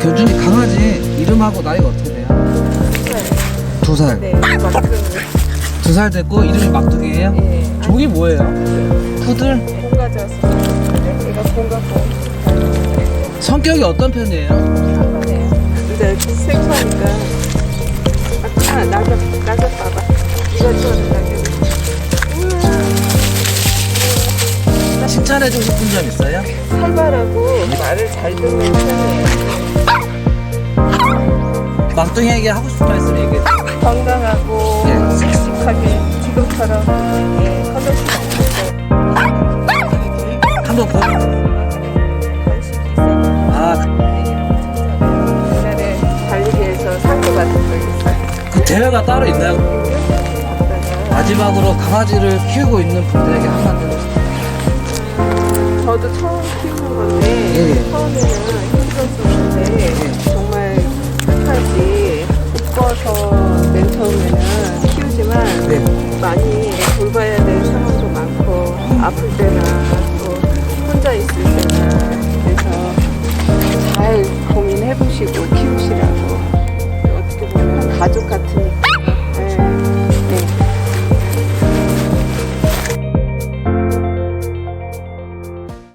견준이 강아지 이름하고 나이가 어떻게 돼요? 두 살. 네, 막둥이. 두 살 됐고 이름이 막둥이에요? 예. 종이 뭐예요? 푸들? 네, 얘가 공가고. 성격이 어떤 편이에요? 네. 근데 생소하니까. 아, 낙엽, 낙엽 봐봐. 이것저 칭찬해주고 싶은 점 있어요? 활발하고 말을 잘 듣는 편이에요. 막둥이에게 하고 싶은 말씀 얘기해 건강하고 예. 씩씩하게 지금처럼 예, 없고 한번 관심이 있어요. 아, 옛날에 달리기에서 상도 받은 적 있어요. 그 대회가 따로 있나요? 마지막으로 강아지를 키우고 있는 분들에게 한마디 저도 처음 키우는 건데 예. 처음에는 힘들었었는데 정말 끝까지 묶어서 맨 처음에는 키우지만 네. 많이 돌봐야 될 상황도 많고 아플 때나 또 혼자 있을 때나 그래서 잘 고민해 보시고